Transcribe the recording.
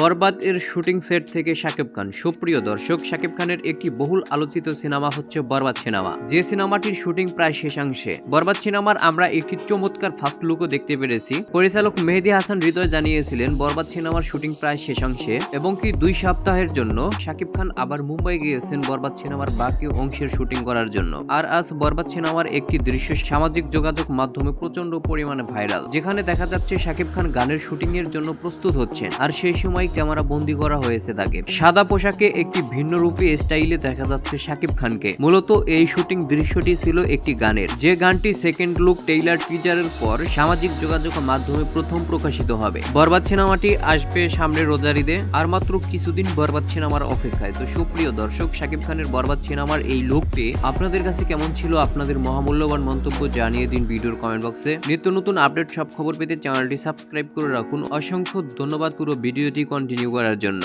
বরবাদ এর shooting set থেকে শাকিব খান। সুপ্রিয় দর্শক, শাকিব খানের একটি বহুল আলোচিত সিনেমা হচ্ছে বরবাদ সিনেমা। যে সিনেমাটির শুটিং প্রায় শেষাংশে। বরবাদ সিনেমার আমরা একটি চমৎকার ফার্স্ট লুকও দেখতে পেরেছি। পরিচালক মেহেদি হাসান হৃদয় জানিয়েছিলেন, বরবাদ সিনেমার শুটিং প্রায় শেষাংশে এবং কি দুই সপ্তাহের জন্য শাকিব খান আবার মুম্বাই গিয়েছেন বরবাদ সিনেমার বাকি অংশের শুটিং করার জন্য। আর আজ বরবাদ সিনেমার একটি দৃশ্য সামাজিক যোগাযোগ মাধ্যমে প্রচণ্ড পরিমাণে ভাইরাল, যেখানে দেখা যাচ্ছে শাকিব খান গানের শুটিং এর জন্য প্রস্তুত হচ্ছেন। আর সেই সময় ক্যামেরা বন্দি করা হয়েছে তাকে। সাদা পোশাকে একটি ভিন্ন রূপে স্টাইলে দেখা যাচ্ছে শাকিব খানকে। মূলত এই শুটিং দৃশ্যটি ছিল একটি গানের। যে গানটি সেকেন্ড লুক টেইলার টিজারের পর সামাজিক যোগাযোগ মাধ্যমে প্রথম প্রকাশিত হবে। বরবাদ সিনেমাটি আসবে সামনে রোজারিদে আর মাত্র কিছুদিন বরবাদ সিনেমার অপেক্ষায়। তো সুপ্রিয় দর্শক, শাকিব খানের বরবাদ সিনেমার এই লুকটি আপনাদের কাছে কেমন ছিল? আপনাদের মহামূল্যবান মন্তব্য জানিয়ে দিন ভিডিওর কমেন্ট বক্সে নিত্য নতুন আপডেট সব খবর পেতে চ্যানেলটি সাবস্ক্রাইব করে রাখুন। অসংখ্য ধন্যবাদ। পুরো ভিডিওটি কন্টিনিউ করার জন্য।